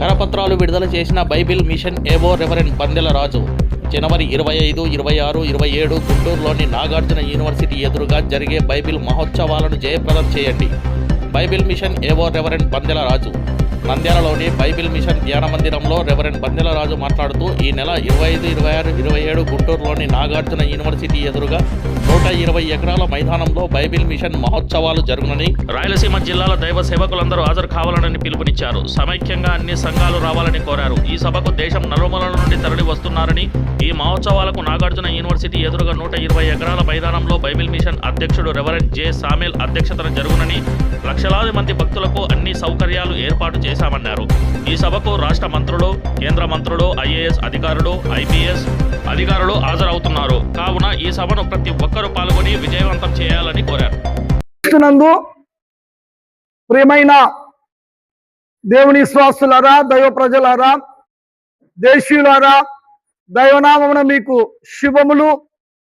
కరపత్రాలు విడుదల చేసిన బైబిల్ మిషన్ ఏవో రెవరెండ్ బందెల రాజు. జనవరి ఇరవై ఐదు ఇరవై ఆరు ఇరవై ఏడు గుంటూరులోని నాగార్జున యూనివర్సిటీ ఎదురుగా జరిగే బైబిల్ మహోత్సవాలను జయప్రదం చేయండి. బైబిల్ మిషన్ ఏవో రెవరెండ్ బందెల రాజు. నంద్యాలలోని బైబిల్ మిషన్ ధ్యాన మందిరంలో రెవరెండ్ బందెలరాజు మాట్లాడుతూ ఈ నెల ఇరవై ఐదు ఇరవై ఆరు ఇరవై ఏడు గుంటూరులోని నాగార్జున యూనివర్సిటీ ఎదురుగా నూట ఇరవై ఎకరాల మైదానంలో బైబిల్ మిషన్ మహోత్సవాలు జరుగునని రాయలసీమ జిల్లాల దైవ సేవకులందరూ హాజరు కావాలని పిలుపునిచ్చారు. సమైక్యంగా అన్ని సంఘాలు రావాలని కోరారు. ఈ సభకు దేశం నలుమూలల నుండి తరలి వస్తున్నారని ఈ మహోత్సవాలకు నాగార్జున యూనివర్సిటీ ఎదురుగా నూట ఇరవై ఎకరాల మైదానంలో బైబిల్ మిషన్ అధ్యక్షుడు రెవరెండ్ జె. సామేల్ అధ్యక్షతన జరుగునని లక్షలాది మంది భక్తులకు అన్ని సౌకర్యాలు ఏర్పాటు చేశామన్నారు. ఈ సభకు రాష్ట్ర మంత్రులు కేంద్ర మంత్రులు ఐఏఎస్ అధికారులు ఐపీఎస్ అధికారులు హాజరవుతున్నారు. కావున ఈ సభను ప్రతి ఒక్కరూ పాల్గొని విజయవంతం చేయాలని కోరారు. ప్రియమైన దేవుని విశ్వాసులారా దైవ ప్రజలారా దేశీయులారా దైవనామమున మీకు శుభములు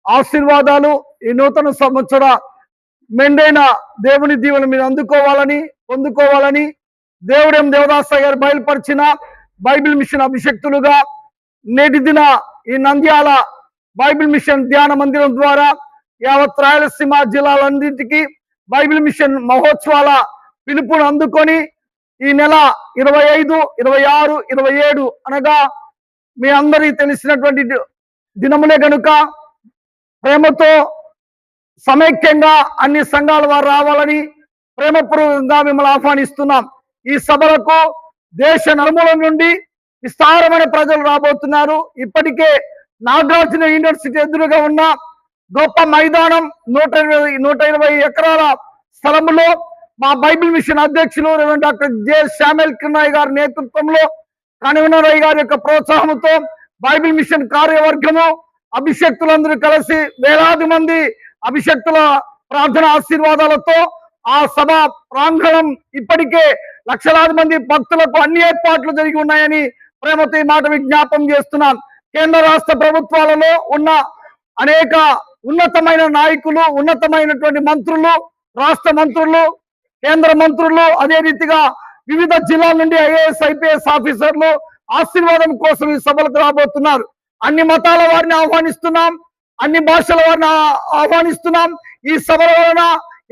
ఆశీర్వాదాలు ఈ నూతన సంవత్సర మెండైన దేవుని దీవెన మీరు అందుకోవాలని పొందుకోవాలని దేవుడేం దేవదాస గారు బయలుపరిచిన బైబిల్ మిషన్ అభిషక్తులుగా నేటి దిన ఈ నంద్యాల బైబిల్ మిషన్ ధ్యాన మందిరం ద్వారా యావత్ రాయలసీమ జిల్లాలన్నింటికి బైబిల్ మిషన్ మహోత్సవాల పిలుపును అందుకొని ఈ నెల ఇరవై ఐదు ఇరవై ఆరు ఇరవై ఏడు అనగా మీ అందరికీ తెలిసినటువంటి దినములే గనుక ప్రేమతో సమైక్యంగా అన్ని సంఘాల వారు రావాలని ప్రేమపూర్వకంగా మిమ్మల్ని ఆహ్వానిస్తున్నాం. ఈ సభలకు దేశ నలుమూల నుండి విస్తారమైన ప్రజలు రాబోతున్నారు. ఇప్పటికే నాగార్జున యూనివర్సిటీ ఎదురుగా ఉన్న గొప్ప మైదానం నూట ఇరవై నూట ఇరవై ఎకరాల స్థలంలో మా బైబిల్ మిషన్ అధ్యక్షులు డాక్టర్ జె. శామ్యుల్ కిన్నాయ్ గారి నేతృత్వంలో కన్వీనరయ్య గారి యొక్క ప్రోత్సాహంతో బైబిల్ మిషన్ కార్యవర్గము అభిషక్తులందరూ కలిసి వేలాది మంది అభిషక్తుల ప్రార్థన ఆశీర్వాదాలతో ఆ సభ ప్రాంగణం ఇప్పటికే లక్షలాది మంది భక్తులకు అన్ని ఏర్పాట్లు జరిగి ఉన్నాయని ప్రేమతో ఈ మాట విజ్ఞాపం చేస్తున్నాం. కేంద్ర రాష్ట్ర ప్రభుత్వాలలో ఉన్న అనేక ఉన్నతమైన నాయకులు ఉన్నతమైనటువంటి మంత్రులు రాష్ట్ర మంత్రులు కేంద్ర మంత్రులు అదే రీతిగా వివిధ జిల్లాల నుండి ఐఏఎస్ ఐపీఎస్ ఆఫీసర్లు ఆశీర్వాదం కోసం ఈ సభలకు రాబోతున్నారు. అన్ని మతాల వారిని ఆహ్వానిస్తున్నాం అన్ని భాషల వారిని ఆహ్వానిస్తున్నాం. ఈ సభల వలన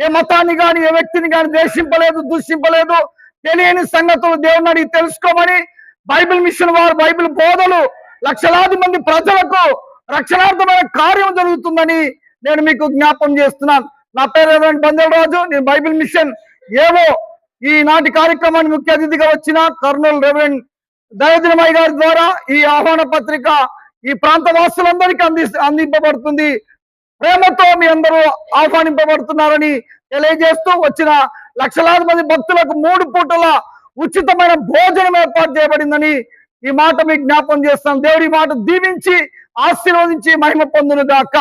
ఏ మతాన్ని కానీ ఏ వ్యక్తిని కానీ ద్వేషింపలేదు దూషింపలేదు. తెలియని సంగతులు దేవుని అడిగి తెలుసుకోమని బైబిల్ మిషన్ వారు బైబిల్ బోధలు లక్షలాది మంది ప్రజలకు రక్షణార్థమైన కార్యం జరుగుతుందని నేను మీకు జ్ఞాపం చేస్తున్నాను. నా పేరు రెవరెండ్ బందెల రాజు నేను బైబిల్ మిషన్ ఏవో ఈనాటి కార్యక్రమాన్ని ముఖ్య అతిథిగా వచ్చిన కర్నూలు రెవరెండ్ దయదినమయ్య గారి ద్వారా ఈ ఆహ్వాన పత్రిక ఈ ప్రాంత వాసులందరికీ అంది అందింపబడుతుంది. ప్రేమతో మీ అందరూ ఆహ్వానింపబడుతున్నారని తెలియజేస్తూ వచ్చిన లక్షలాది మంది భక్తులకు మూడు పూటల ఉచితమైన భోజనం ఏర్పాటు చేయబడిందని ఈ మాట మీకు జ్ఞాపం చేస్తాం. దేవుడి మాట దీవించి ఆశీర్వదించి మహిమ పొందును గాక